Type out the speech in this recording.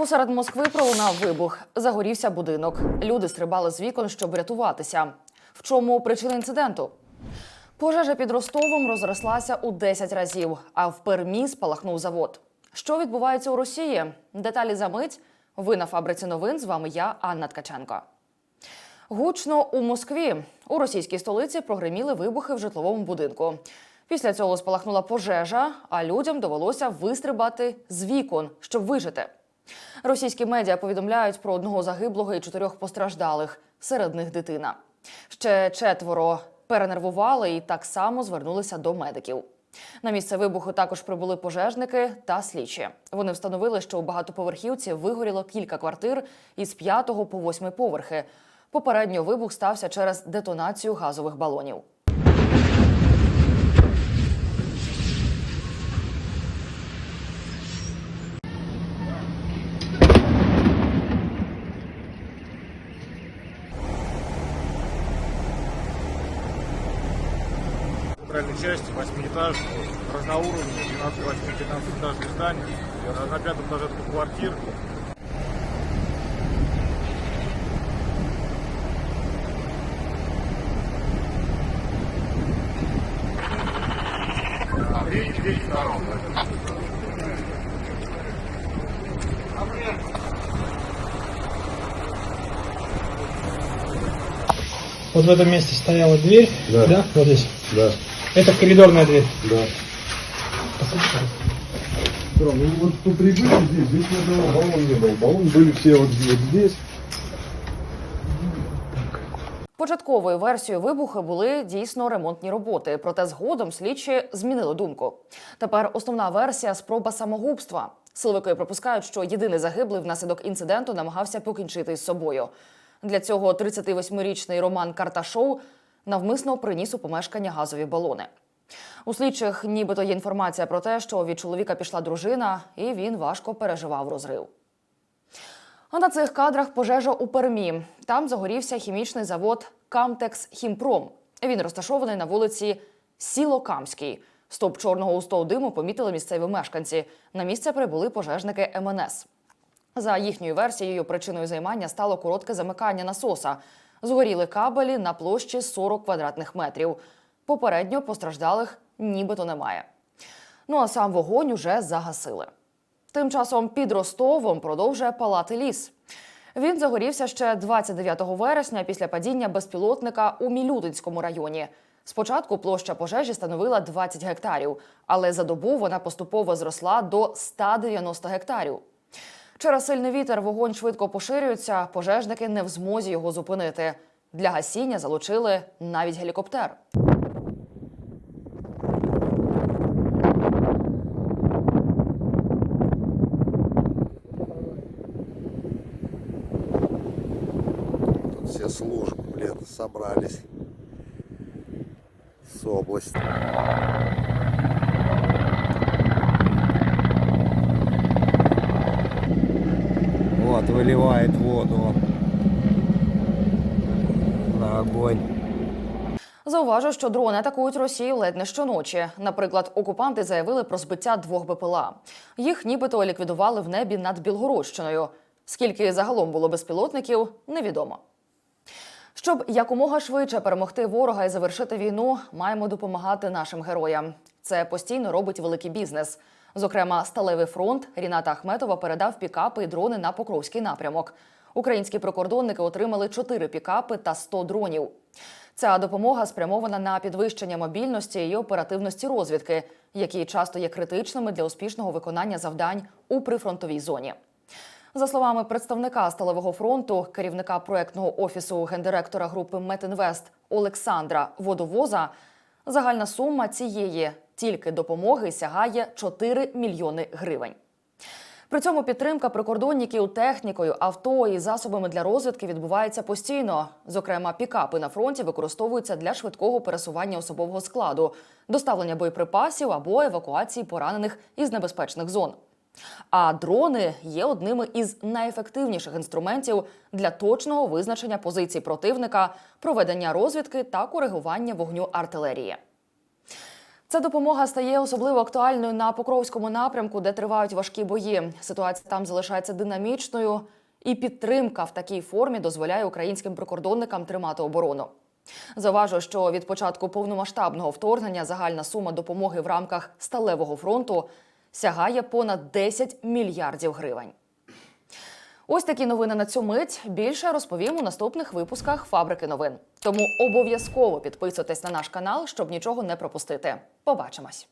Посеред Москви пролунав вибух. Загорівся будинок. Люди стрибали з вікон, щоб врятуватися. В чому причина інциденту? Пожежа під Ростовом розрослася у 10 разів, а в Пермі спалахнув завод. Що відбувається у Росії? Деталі за мить. Ви на фабриці новин. З вами я, Анна Ткаченко. Гучно у Москві у російській столиці прогреміли вибухи в житловому будинку. Після цього спалахнула пожежа, а людям довелося вистрибати з вікон, щоб вижити. Російські медіа повідомляють про одного загиблого і чотирьох постраждалих. Серед них дитина. Ще четверо перенервували і так само звернулися до медиків. На місце вибуху також прибули пожежники та слідчі. Вони встановили, що у багатоповерхівці вигоріло кілька квартир із п'ятого по восьмий поверхи. Попередньо вибух стався через детонацію газових балонів. Центральной части, восьмиэтажки, разноуровневые, 12 15 здания. На- На пятом этаже только квартир. Третий, третий, второй. Вот в этом месте стояла дверь, Да. Вот здесь. Да, Это коридорная дверь. да. Бро, ну вот по прибытии здесь, здесь ни одного баллона не было. Баллон были все вот, вот здесь. Початковою версією вибуху були дійсно ремонтні роботи, проте згодом слідчі змінили думку. Тепер основна версія спроба самогубства. Силовики припускають, що єдиний загиблий внаслідок інциденту намагався покінчити із собою. Для цього 38-річний Роман Карташов навмисно приніс у помешкання газові балони. У слідчих нібито є інформація про те, що від чоловіка пішла дружина, і він важко переживав розрив. А на цих кадрах пожежа у Пермі. Там загорівся хімічний завод Камтекс Хімпром. Він розташований на вулиці Сіло-Камській. Стовп чорного густого диму помітили місцеві мешканці. На місце прибули пожежники МНС. За їхньою версією, причиною займання стало коротке замикання насоса. Згоріли кабелі на площі 40 квадратних метрів. Попередньо постраждалих нібито немає. Ну а сам вогонь уже загасили. Тим часом під Ростовом продовжує палати ліс. Він загорівся ще 29 вересня після падіння безпілотника у Мілютинському районі. Спочатку площа пожежі становила 20 гектарів, але за добу вона поступово зросла до 190 гектарів. Через сильний вітер вогонь швидко поширюється, пожежники не в змозі його зупинити. Для гасіння залучили навіть гелікоптер. Тут все службы, блин, собрались с области. Вот, выливает воду на огонь. Зауважу, що дрони атакують Росію ледь не щоночі. Наприклад, окупанти заявили про збиття двох БПЛА. Їх нібито ліквідували в небі над Білгородщиною. Скільки загалом було безпілотників, невідомо. Щоб якомога швидше перемогти ворога і завершити війну, маємо допомагати нашим героям. Це постійно робить великий бізнес. Зокрема, сталевий фронт Ріната Ахметова передав пікапи і дрони на Покровський напрямок. Українські прикордонники отримали 4 пікапи та 100 дронів. Ця допомога спрямована на підвищення мобільності і оперативності розвідки, які часто є критичними для успішного виконання завдань у прифронтовій зоні. За словами представника сталевого фронту, керівника проектного офісу гендиректора групи Метінвест Олександра Водовоза, загальна сума цієї тільки допомоги сягає 4 мільйони гривень. При цьому підтримка прикордонників технікою, авто і засобами для розвідки відбувається постійно. Зокрема, пікапи на фронті використовуються для швидкого пересування особового складу, доставлення боєприпасів або евакуації поранених із небезпечних зон. А дрони є одними із найефективніших інструментів для точного визначення позицій противника, проведення розвідки та коригування вогню артилерії. Ця допомога стає особливо актуальною на Покровському напрямку, де тривають важкі бої. Ситуація там залишається динамічною, і підтримка в такій формі дозволяє українським прикордонникам тримати оборону. Заважу, що від початку повномасштабного вторгнення загальна сума допомоги в рамках сталевого фронту сягає понад 10 мільярдів гривень. Ось такі новини на цю мить. Більше розповім у наступних випусках фабрики новин. Тому обов'язково підписуйтесь на наш канал, щоб нічого не пропустити. Побачимось.